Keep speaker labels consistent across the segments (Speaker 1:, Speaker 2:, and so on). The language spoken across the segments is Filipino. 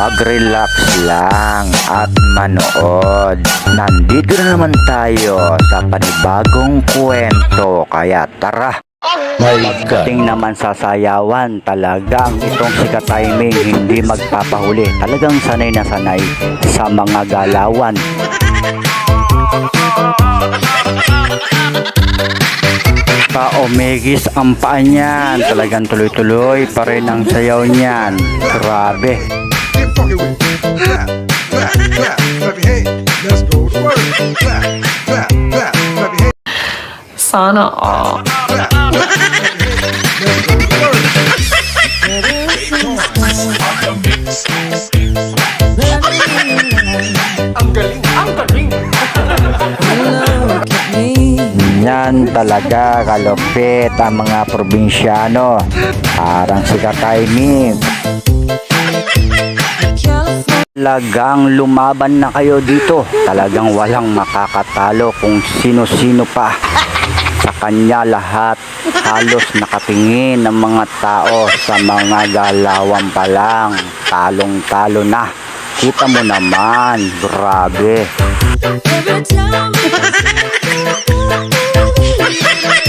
Speaker 1: mag-relax lang at manood. Nandito na naman tayo sa panibagong kwento kaya tara! Pagdating naman sa sayawan, talagang itong si Katiming hindi magpapahuli. Talagang sanay na sanay sa mga galawan. Paomegis ang paa niyan. Talagang tuloy-tuloy pa rin ang sayaw niyan. Grabe.
Speaker 2: Funky with it. Clap, clap, clap, clap your hands. Let's go to work. Clap, clap, clap, clap your hands.
Speaker 3: Sana all.
Speaker 2: Clap, clap, clap. Let's go to work.
Speaker 1: Yan talaga kalupit ang mga probinsyano. Parang si Katiming. Talagang lumaban na kayo dito. Talagang walang makakatalo kung sino-sino pa. Sa kanya lahat halos nakatingin ng mga tao sa mga galawan pa lang. Talong-talo na. Kita mo naman, grabe.
Speaker 4: Every time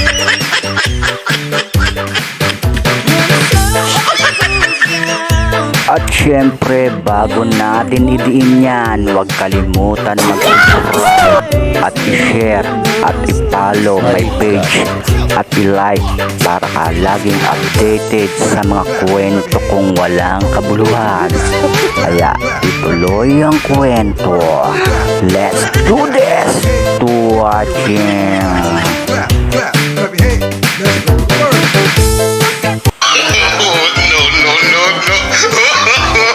Speaker 1: syempre, bago natin idiin yan, huwag kalimutan mag-subscribe at i-share at i-follow my page at i-like para ka laging updated sa mga kwento kong walang kabuluhan. Kaya ituloy ang kwento. Let's do this! To watching!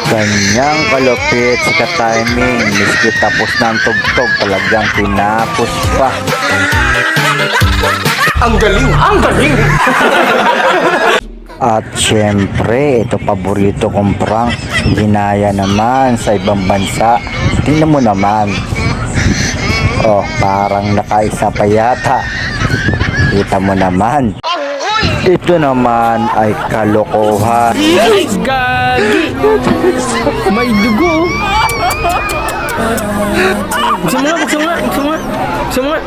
Speaker 1: Ganyang kalupit si ka-timing. Miski tapos na ang tugtog, talagang tinapos pa.
Speaker 3: Ang galing! Ang galing!
Speaker 1: At syempre, ito paborito kong prank. Ginaya naman sa ibang bansa. Tingnan mo naman. Oh, parang nakaisa pa yata. Kita mo naman. Ito naman ay kalokohan.
Speaker 3: Gagi! May dugo! Buksan mo nga, buksan mo nga, buksan mo nga. Buksan mo nga.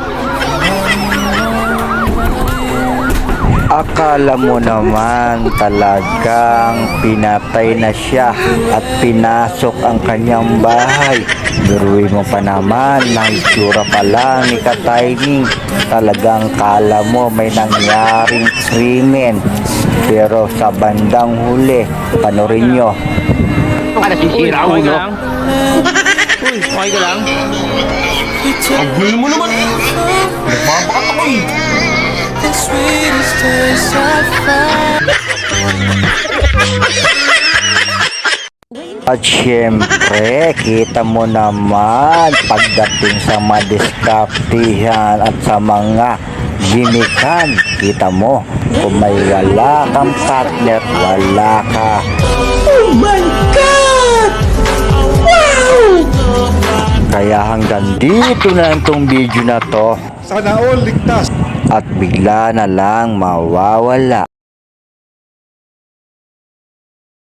Speaker 1: Akala mo naman talagang pinatay na siya at pinasok ang kanyang bahay. Biruin mo pa naman, na itsura pa lang ni Katiming. Talagang kala mo may nangyaring krimen. Pero sa bandang huli, panorin nyo.
Speaker 3: Uy, okay ka lang? Uy, okay ka lang? Ang gulo mo naman! Nagbabakat ako eh!
Speaker 4: the sweetest taste I've found.
Speaker 1: At syempre, kita mo naman pagdating sa mga diskartihan at sa mga gimikan. Kita mo, kung may wala kang partner, wala ka. Oh my God! Wow! Kaya hanggang dito na lang tong video na to
Speaker 2: Sana all ligtas.
Speaker 1: at bigla na lang mawawala.